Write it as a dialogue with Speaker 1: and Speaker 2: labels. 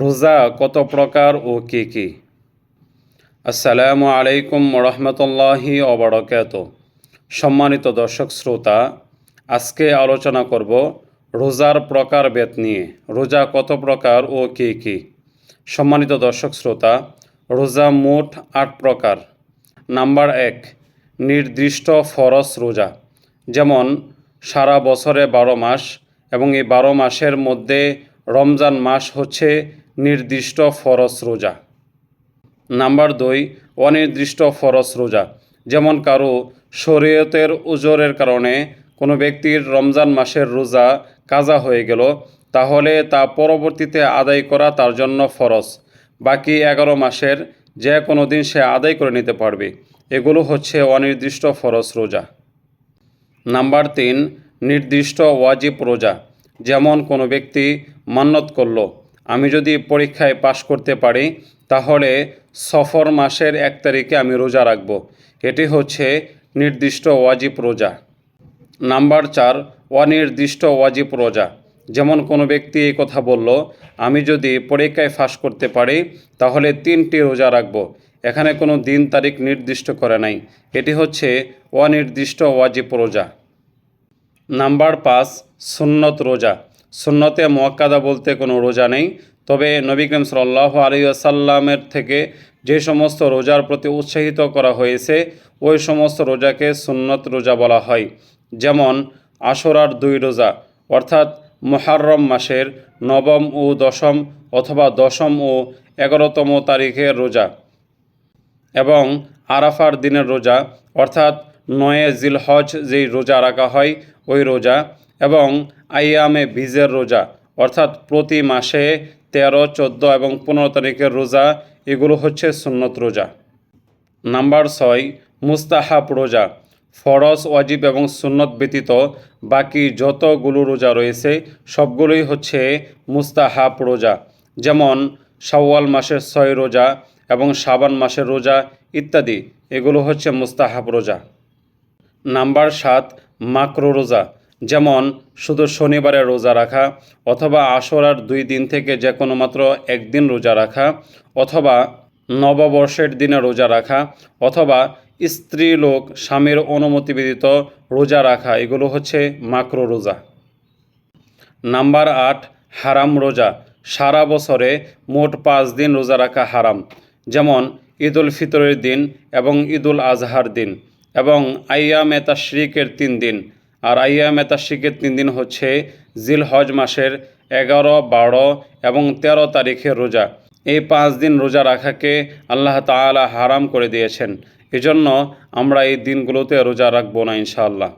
Speaker 1: রোজা কত প্রকার ও কী কী? আসসালামু আলাইকুম রহমতুল্লাহি অবরকাত সম্মানিত দর্শক শ্রোতা, আজকে আলোচনা করব রোজার প্রকারভেদ নিয়ে। রোজা কত প্রকার ও কী কী? সম্মানিত দর্শক শ্রোতা, রোজা মোট আট প্রকার। নাম্বার এক, নির্দিষ্ট ফরস রোজা। যেমন, সারা বছরে বারো মাস এবং এই বারো মাসের মধ্যে রমজান মাস হচ্ছে নির্দিষ্ট ফরস রোজা। নাম্বার দুই, অনির্দিষ্ট ফরস রোজা। যেমন কারও শরীয়তের উজরের কারণে কোনো ব্যক্তির রমজান মাসের রোজা কাজা হয়ে গেল, তাহলে তা পরবর্তীতে আদায় করা তার জন্য ফরজ। বাকি এগারো মাসের যে কোনো দিন সে আদায় করে নিতে পারবে। এগুলো হচ্ছে অনির্দিষ্ট ফরজ রোজা। নাম্বার তিন, নির্দিষ্ট ওয়াজিব রোজা। যেমন কোনো ব্যক্তি মান্নত করল আমি যদি পরীক্ষায় পাশ করতে পারি, তাহলে সফর মাসের এক তারিখে আমি রোজা রাখব। এটি হচ্ছে নির্দিষ্ট ওয়াজিব রোজা। নাম্বার চার, অনির্দিষ্ট ওয়াজিব রোজা। যেমন কোনো ব্যক্তি এই কথা বলল, আমি যদি পরীক্ষায় ফাঁস করতে পারি, তাহলে তিনটি রোজা রাখব। এখানে কোনো দিন তারিখ নির্দিষ্ট করে নাই। এটি হচ্ছে অনির্দিষ্ট ওয়াজিব রোজা। নাম্বার পাঁচ, সুন্নত রোজা। সুন্নতে মোয়াক্কাদা বলতে কোনো রোজা নেই। তবে নবী করিম সাল্লাহ আলী আসাল্লামের থেকে যে সমস্ত রোজার প্রতি উৎসাহিত করা হয়েছে, ওই সমস্ত রোজাকে সুন্নত রোজা বলা হয়। যেমন আশরার দুই রোজা, অর্থাৎ মোহারম মাসের নবম ও দশম অথবা দশম ও এগারোতম তারিখের রোজা এবং আরাফার দিনের রোজা, অর্থাৎ নয়ে জিলহজ যেই রোজা রাখা হয়, ওই রোজা এবং আইয়ামে ভিজের রোজা, অর্থাৎ প্রতি মাসে তেরো, চোদ্দ এবং পনেরো তারিখের রোজা, এগুলো হচ্ছে সুন্নত রোজা। নাম্বার ছয়, মুস্তাহাব রোজা, ফরজ, ওয়াজিব এবং সুন্নত ব্যতীত বাকি যতগুলো রোজা রয়েছে, সবগুলোই হচ্ছে মুস্তাহাব রোজা। যেমন শাওয়াল মাসের ছয় রোজা এবং শাবান মাসের রোজা ইত্যাদি, এগুলো হচ্ছে মুস্তাহাব রোজা। নাম্বার সাত, মাকরো রোজা যেমন, শুধু শনিবারে রোজা রাখা অথবা আশরার দুই দিন থেকে যে কোনো মাত্র একদিন রোজা রাখা অথবা নববর্ষের দিনে রোজা রাখা অথবা স্ত্রী লোক, স্বামীর অনুমতি ব্যতীত রোজা রাখা, এগুলো হচ্ছে মাকরো রোজা। নাম্বার আট, হারাম রোজা। সারা বছরে মোট পাঁচ দিন রোজা রাখা হারাম। যেমন, ঈদুল ফিতরের দিন এবং ঈদুল আজহার দিন এবং আইয়াম তাশরিকের তিন দিন। আর আইয়াম তাশরিকের তিন দিন হচ্ছে জিল হজ মাসের এগারো, বারো এবং তেরো তারিখের রোজা। এই পাঁচ দিন রোজা রাখাকে আল্লাহ তালা হারাম করে দিয়েছেন। এজন্য আমরা এই দিনগুলোতে রোজা রাখব না ইনশাআল্লাহ।